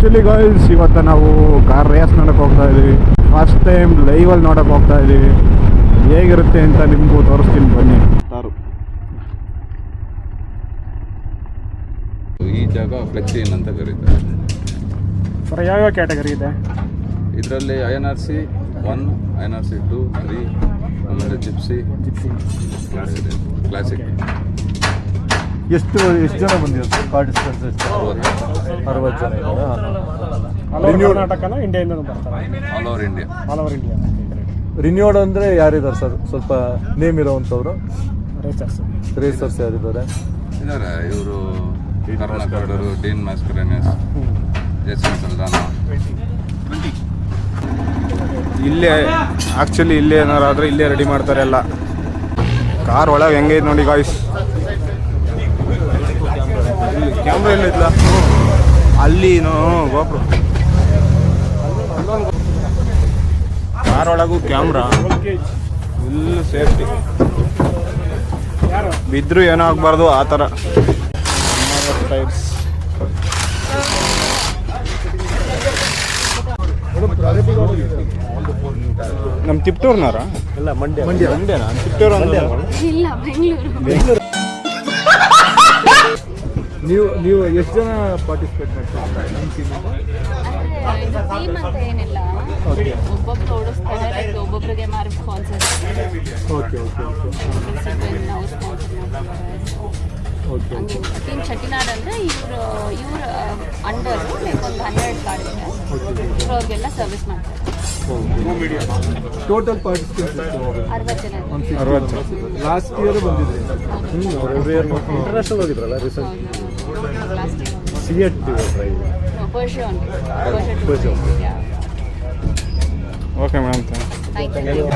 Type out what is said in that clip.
Actually guys ಇವತ್ತು ನಾವು car race ನೋಡೋಕೆ ಹೋಗ್ತಾ ಇದ್ದೀವಿ ಫಸ್ಟ್ ಟೈಮ್ ಲೈವಲ್ಲಿ ನೋಡೋಕೆ ಹೋಗ್ತಾ ಇದ್ದೀವಿ ಹೇಗಿರುತ್ತೆ ಅಂತ ನಿಮಗೂ ತೋರಿಸ್ತೀನಿ ಬನ್ನಿ. ಕಾರು ಈ ಜಾಗ ಫ್ಲೆಕ್ಸಿನ್ ಅಂತ ಕರೀತಾರೆ. ಸರ್ ಯಾವ ಕ್ಯಾಟಗರಿ ಇದೆ? ಇದರಲ್ಲಿ I N R C one I N R C two three ಆಮೇಲೆ ಜಿಪ್ಸಿ ಜಿಪ್ಸಿ ಕ್ಲಾಸಿಕ್ ಎಷ್ಟು ಎಷ್ಟು ಜನ ಬಂದಿರುತ್ತೆ ಪಾರ್ಟಿಸಿಪೆಂಟ್ಸ್ ಎಷ್ಟು? ಅರವತ್ತು ಜನ ಇದ್ದಾರೆ. ಕರ್ನಾಟಕನ ಇಂಡಿಯಾಯಿಂದ ಬರ್ತಾರೆ. All over India all over India renewed ಅಂದರೆ ಯಾರಿದ್ದಾರೆ ಸರ್? ಸ್ವಲ್ಪ ನೇಮ್ ಇರೋವಂಥವ್ರು? ರೇಸರ್ಸ್ ರೇಸರ್ಸ್ ಯಾರಿದ್ದಾರೆ? ಇದ್ದಾರೆ ಇವರು ಕರ್ನಾಟಕರು ಡೀನ್ ಮ್ಯಾಸ್ಕರೇನಿಯಸ್ ಜೇಸನ್ ಸಲ್ದಾನ ಇಲ್ಲೇ ಆ್ಯಕ್ಚುಲಿ ಇಲ್ಲೇ ಏನಾರು ಆದರೆ ಇಲ್ಲೇ ರೆಡಿ ಮಾಡ್ತಾರೆ ಎಲ್ಲ. ಕಾರ್ ಒಳಗೆ ಹೆಂಗೈತೆ ನೋಡಿ ಗಾಯ್ಸ್ ಕ್ಯಾಮ್ರಾ ಎಲ್ಲ ಇದ್ಲ? ಅಲ್ಲಿ ಗೋಪ್ರು ಕಾರ್ ಒಳಗೂ ಕ್ಯಾಮ್ರಾ ಫುಲ್ ಸೇಫ್ಟಿ ಬಿದ್ರು ಏನೋ ಆಗಬಾರ್ದು ಆ ಥರ. ಟೈಪ್ಸ್ ನಮ್ಮ ತಿಪ್ಟೂರ್ನಾರ ಇಲ್ಲ ಮಂಡ್ಯ. ಮಂಡ್ಯ ಮಂಡ್ಯನಾ ತಿಪ್ಟೂರ್ ಅಂದ್ರೆ ಇಲ್ಲ ಬೆಂಗಳೂರು ನೀವು ನೀವು ಎಷ್ಟು ಜನ ಪಾರ್ಟಿಸಿಪೇಟ್ ಮಾಡ್ತೀರಾ? ನಿಮ್ಮ ಟೀಮ್ ಅಂತ ಏನಿಲ್ಲ. ಒಬ್ಬೊಬ್ರು ಓಡಿಸ್ತಾರೆ ಲೈಕ್ ಒಬ್ಬೊಬ್ರಿಗೆ ಮಾರಿ ಸ್ಪಾನ್ಸರ್ ಓಕೆ ಓಕೆ ಓಕೆ ನಾವು ಸ್ಪಾನ್ಸರ್ ಓಕೆ ಹಂಗೆ ಟೀಮ್ ಚಟ್ಟಿನಾಡ್ ಅಂದ್ರೆ ಇವರು ಇವ್ರ ಅಂಡರ್ ಲೈಕ್ ಒಂದು ಹನ್ನೆರಡು ಕಾರ್ಡ್ ಇದೆ. ಇವ್ರು ಅವ್ರಿಗೆಲ್ಲ ಸರ್ವಿಸ್ ಮಾಡ್ತಾರೆ. ಟೋಟಲ್ ಪಾರ್ಟಿಸಿಪೇಟ್ ಅರವತ್ತು ಜನ. ಇದ್ದಾರೆ. ಅರವತ್ತು ಲಾಸ್ಟ್ ಇಯರ್ ಬಂದಿದ್ರಿ. ಇಂಟರ್ನ್ಯಾಷನಲ್ ಹೋಗಿದ್ರಲ್ಲ recent CEAT drive okay madam thank you